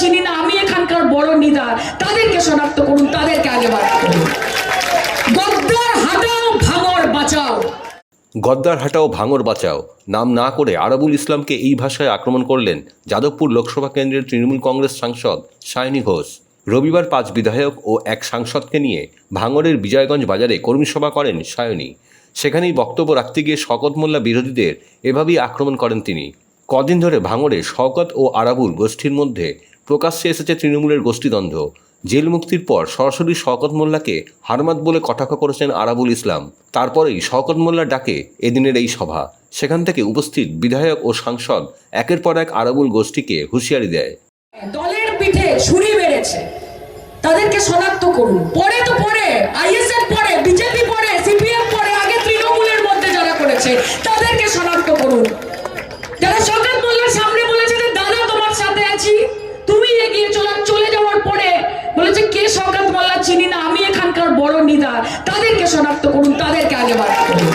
চিনি না আমি এখানকার বড় নিদা তাদেরকে শনাক্ত করুন, তাদেরকে আগে গদ্দার হাটাও, ভাঙর বাঁচাও। ভাঙর নাম না করে আরাবুল ইসলামকে এই ভাষায় আক্রমণ করলেন যাদবপুর লোকসভা কেন্দ্রের তৃণমূল কংগ্রেস সাংসদ সায়নী ঘোষ। রবিবার পাঁচ বিধায়ক ও এক সাংসদকে নিয়ে ভাঙরের বিজয়গঞ্জ বাজারে কর্মী সভা করেন সায়নী সেখানেই বক্তব্য রাখতে গিয়ে শকত মোল্লা বিরোধীদের এভাবেই আক্রমণ করেন তিনি। কদিন ধরে ভাঙড়ে শওকত ও আরাবুল গোষ্ঠীর মধ্যে প্রকাশ্যে এসেছে তৃণমূলের গোষ্ঠীদ্বন্দ্ব। জেল মুক্তির পর সরাসরি শওকত মোল্লাকে হারমাত বলে কটাক্ষ করেছেন আরাবুল ইসলাম। তারপরেই শওকত মোল্লার ডাকে এদিনের এই সভা। সেখান থেকে উপস্থিত বিধায়ক ও সাংসদ একের পর এক আরাবুল গোষ্ঠীকে হুঁশিয়ারি দেয়। দলের পিঠে ছুরি মেরেছে। তাদেরকে শনাক্ত করুন। পরে তো পরে, আইএসএফ পরে, বিজেপি পরে, সিপিএম পরে, আগে তৃণমূলের মধ্যে যারা করেছে, তাদেরকে শনাক্ত করুন। যারা কে শওকত মোল্লা চিনি না? আমি এখানকার বড় নিদা তাদেরকে শনাক্ত করুন, তাদেরকে আগে বার করুন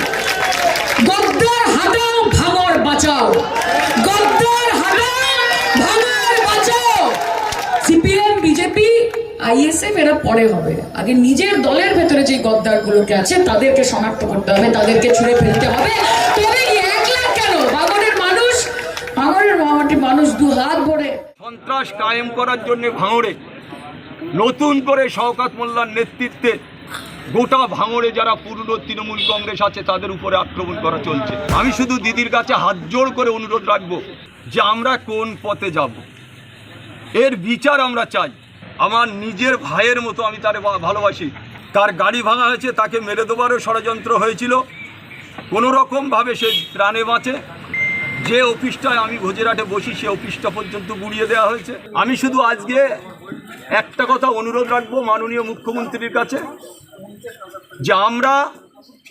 গদ্দার হাটাও, ভাঙর বাঁচাও। গদ্দার হাটাও, ভাঙর বাঁচাও। সিপিএম, বিজেপি, আইএসএফ, এরা পরে হবে। আগে নিজের দলের ভেতরে যে গদ্দার গুলোকে আছে, তাদেরকে শনাক্ত করতে হবে, তাদেরকে ছুঁড়ে ফেলতে হবে। তবে কি কেন? বাগনের মানুষ বাগনের মামাটি মানুষ দু হাত ভরে সন্ত্রাস কায়েম করার জন্য ভাঙড়ে। নতুন করে শওকাত মোল্লার নেতৃত্বে গোটা ভাঙড়ে যারা পুরনো তৃণমূল কংগ্রেস আছে, তাদের উপরে আক্রমণ করা চলছে। আমি শুধু দিদির কাছে হাত জোড় করে অনুরোধ রাখব যে আমরা কোন পথে যাব। এর বিচার আমরা চাই। আমার নিজের ভাইয়ের মতো আমি তারে ভালোবাসি। তার গাড়ি ভাঙা হয়েছে, তাকে মেরে দেবারও ষড়যন্ত্র হয়েছিল। কোনো রকমভাবে সে প্রাণে বাঁচে। যে অফিসটায় আমি ভোজেরাটে বসি, সে অফিসটা পর্যন্ত গুড়িয়ে দেওয়া হয়েছে। আমি শুধু আজকে একটা কথা অনুরোধ রাখব মাননীয় মুখ্যমন্ত্রীর কাছে, যে আমরা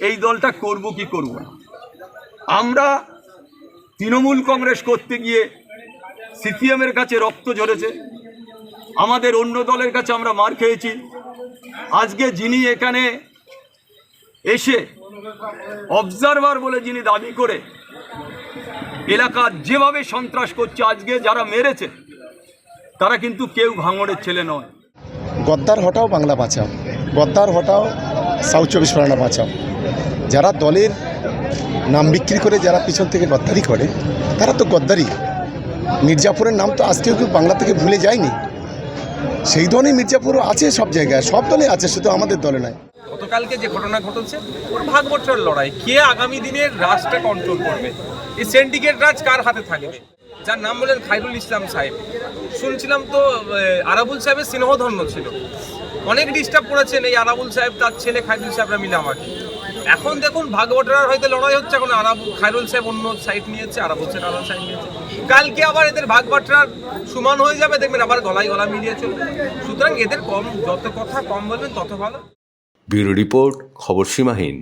এই দলটা করব কি করব না। আমরা তৃণমূল কংগ্রেস করতে গিয়ে সিপিএমের কাছে রক্ত ঝরেছে, আমাদের অন্য দলের কাছে আমরা মার খেয়েছি। আজকে যিনি এখানে এসে অবজারভার বলে যিনি দাবি করে, এলাকার যেভাবে সন্ত্রাস করছে, আজকে যারা মেরেছে তারা কিন্তু কেউ ভাঙড়ের ছেলে নয়। গদ্দার হটাও বাংলা বাঁচাও। গদ্দার হটাও সাউথ চব্বিশ পরগনা বাঁচাও। যারা দলের নাম বিক্রি করে যারা পিছন থেকে গদ্দারি করে তারা তো গদ্দারি। মির্জাপুরের নাম তো আজকেও কেউ বাংলা থেকে ভুলে যায়নি। সেই ধরনের মির্জাপুরও আছে সব জায়গায় সব দলে আছে শুধু আমাদের দলে নয়। গতকালকে যে ঘটনা ঘটেছে ওর ভাগ বছরের লড়াই। কে আগামী দিনের রাজটা কন্ট্রোল করবে? এই সেন্ডিকেট রাজ কার হাতে থাকবে? যার নাম বলেন খাইরুল ইসলাম সাহেব। শুনছিলাম তো আরাবুল সাহেবের স্নেহধন্য ছিল। অনেক ডিস্টার্ব করেছেন এই আরাবুল সাহেব, তার ছেলে খাইরুল সাহেবরা মিলে আমাকে। এখন দেখুন ভাগবটরার হয়তো লড়াই হচ্ছে, এখন আরাবুল খাইরুল সাহেব অন্য সাইড নিয়েছে, আরাবুল সাহেব আলাদা সাইড নিয়েছে। কালকে আবার এদের ভাগবটরার সমান হয়ে যাবে, দেখবেন আবার গলায় গলা মিলিয়ে চলবে। সুতরাং এদের কম, যত কথা কম বলবেন, তত ভালো। ব্যুরো রিপোর্ট, খবর সীমাহীন।